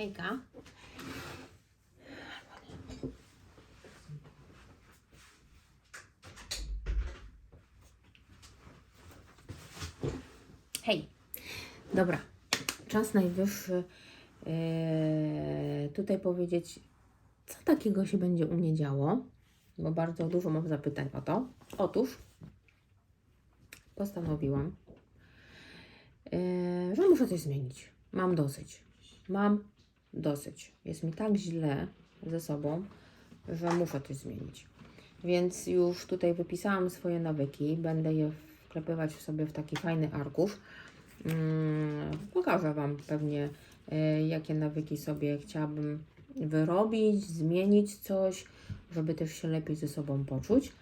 Hejka. Hej. Dobra. Czas najwyższy e, tutaj powiedzieć, co takiego się będzie u mnie działo, bo bardzo dużo mam zapytań o to. Otóż postanowiłam, e, że muszę coś zmienić. Mam dosyć. Mam dosyć. Jest mi tak źle ze sobą, że muszę coś zmienić. Więc już tutaj wypisałam swoje nawyki. Będę je wklepywać sobie w taki fajny arkusz. Mm, Pokażę Wam pewnie, e, jakie nawyki sobie chciałabym wyrobić, zmienić coś, żeby też się lepiej ze sobą poczuć.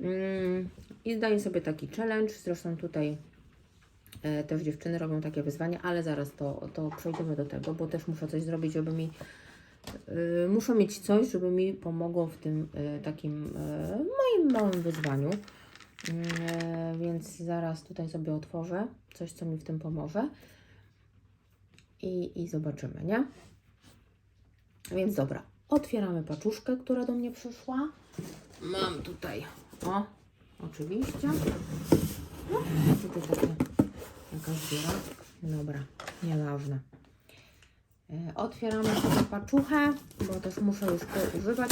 Mm, I zdaję sobie taki challenge. Zresztą tutaj też dziewczyny robią takie wyzwania, ale zaraz to, to przejdziemy do tego, bo też muszę coś zrobić, żeby mi. y, muszę mieć coś, żeby mi pomogło w tym y, takim moim małym wyzwaniu. E, więc zaraz tutaj sobie otworzę coś, co mi w tym pomoże. I, i zobaczymy, nie? Więc dobra, otwieramy paczuszkę, która do mnie przyszła. Mam tutaj, o, oczywiście. No, tutaj takie Dziura? Dobra, nieważne. E, Otwieramy sobie paczuchę, bo też muszę już używać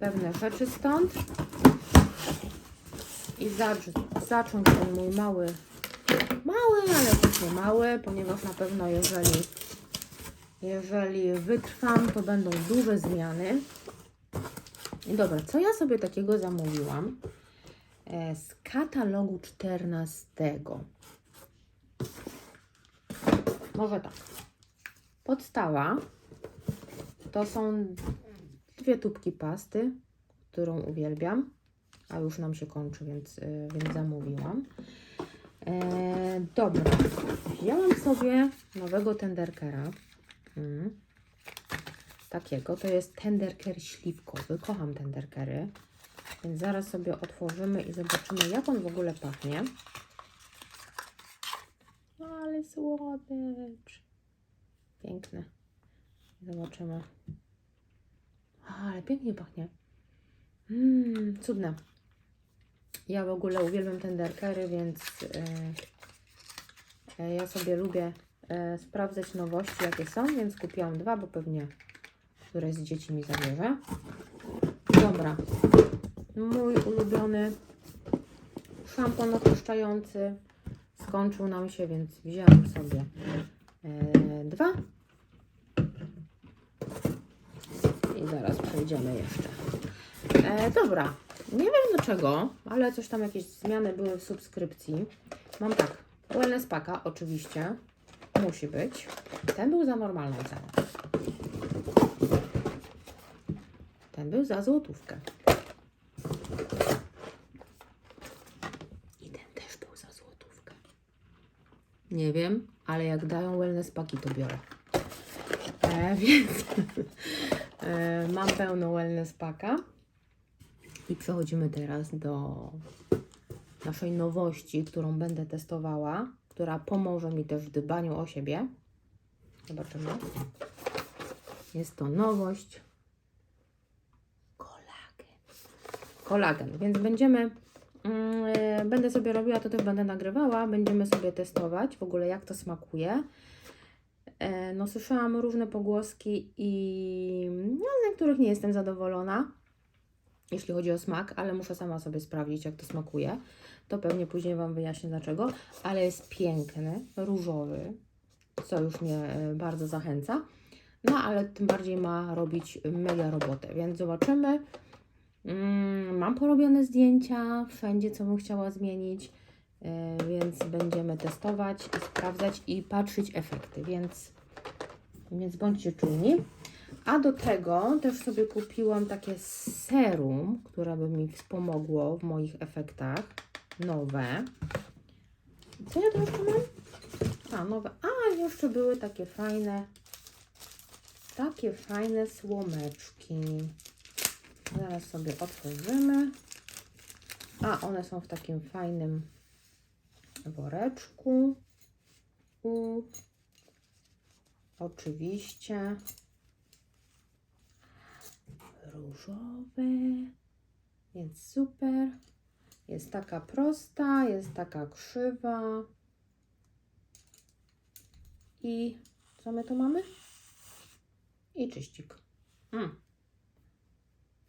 pewne rzeczy stąd. I zacz- zacząć ten mój mały, mały, ale też nie mały, ponieważ na pewno jeżeli, jeżeli wytrwam, to będą duże zmiany. I dobra, co ja sobie takiego zamówiłam? E, Z katalogu 14. Może tak. Podstawa to są dwie tubki pasty, którą uwielbiam, a już nam się kończy, więc, y, więc zamówiłam. E, dobra, wzięłam sobie nowego tenderkera. Mm. Takiego, to jest tenderker śliwkowy. Kocham tenderkery, więc zaraz sobie otworzymy i zobaczymy, jak on w ogóle pachnie. Słodycz. Piękny. Zobaczymy. A, ale pięknie pachnie. Mmm, cudne. Ja w ogóle uwielbiam tenderkery, więc yy, ja sobie lubię yy, sprawdzać nowości, jakie są, więc kupiłam dwa, bo pewnie któreś z dzieci mi zabierze. Dobra. Mój ulubiony szampon oczyszczający skończył nam się, więc wzięłam sobie e, dwa. I zaraz przejdziemy jeszcze. E, dobra, nie wiem dlaczego, ale coś tam jakieś zmiany były w subskrypcji. Mam tak, Wellness Packa oczywiście, musi być. Ten był za normalną cenę. Ten był za złotówkę. I ten też był za złotówkę. Nie wiem, ale jak dają wellness paki, to biorę. E, więc e, mam pełno wellness paka. I przechodzimy teraz do naszej nowości, którą będę testowała, która pomoże mi też w dbaniu o siebie. Zobaczymy. Jest to nowość. Kolagen. Kolagen, więc będziemy Będę sobie robiła, to też będę nagrywała. Będziemy sobie testować w ogóle, jak to smakuje. E, No, słyszałam różne pogłoski i no, z niektórych nie jestem zadowolona, jeśli chodzi o smak, ale muszę sama sobie sprawdzić, jak to smakuje. To pewnie później Wam wyjaśnię dlaczego, ale jest piękny, różowy, co już mnie e, bardzo zachęca. No, ale tym bardziej ma robić mega robotę, więc zobaczymy. Mm, Mam porobione zdjęcia, wszędzie co bym chciała zmienić, e, więc będziemy testować sprawdzać i patrzeć efekty, więc, więc bądźcie czujni. A do tego też sobie kupiłam takie serum, które by mi wspomogło w moich efektach. Nowe. Co ja tu jeszcze mam? A, nowe. A, jeszcze były takie fajne, takie fajne słomeczki. Zaraz sobie otworzymy. A, one są w takim fajnym woreczku. U. oczywiście różowe, więc super. Jest taka prosta, jest taka krzywa. I co my tu mamy? I czyścik. Mm.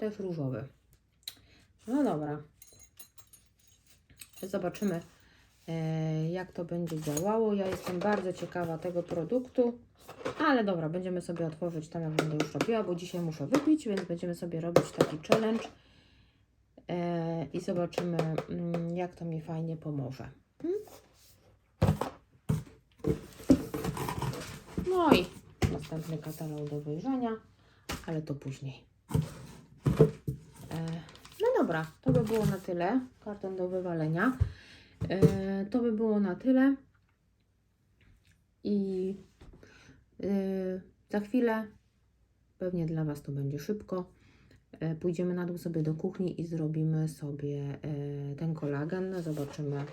Też różowy. No dobra. Zobaczymy, e, jak to będzie działało. Ja jestem bardzo ciekawa tego produktu. Ale dobra, będziemy sobie otworzyć tam, jak będę już robiła, bo dzisiaj muszę wypić, więc będziemy sobie robić taki challenge e, i zobaczymy, mm, jak to mi fajnie pomoże. Mm? No i następny katalog do wyjrzenia, ale to później. E, no dobra, to by było na tyle. Karton do wywalenia. E, to by było na tyle. I Yy, za chwilę, pewnie dla Was to będzie szybko, yy, pójdziemy na dół sobie do kuchni i zrobimy sobie ten kolagen. Zobaczymy,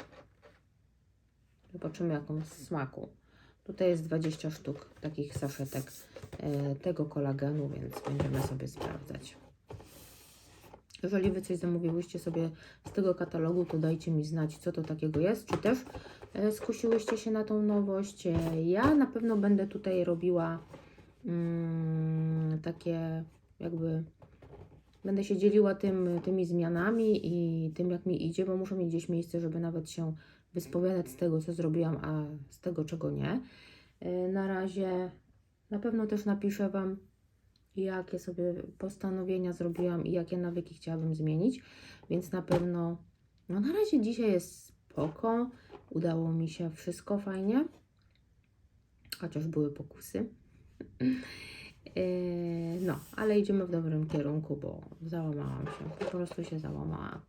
zobaczymy jaką smaku. Tutaj jest 20 sztuk takich saszetek tego kolagenu, więc będziemy sobie sprawdzać. Jeżeli Wy coś zamówiłyście sobie z tego katalogu, to dajcie mi znać, co to takiego jest. Czy też e, skusiłyście się na tą nowość? E, Ja na pewno będę tutaj robiła mm, takie jakby... Będę się dzieliła tym, tymi zmianami i tym, jak mi idzie, bo muszę mieć gdzieś miejsce, żeby nawet się wyspowiadać z tego, co zrobiłam, a z tego, czego nie. E, Na razie na pewno też napiszę Wam, jakie sobie postanowienia zrobiłam i jakie nawyki chciałabym zmienić, więc na pewno, no na razie dzisiaj jest spoko, udało mi się wszystko fajnie, chociaż były pokusy. Yy, No, ale idziemy w dobrym kierunku, bo załamałam się, po prostu się załamałam.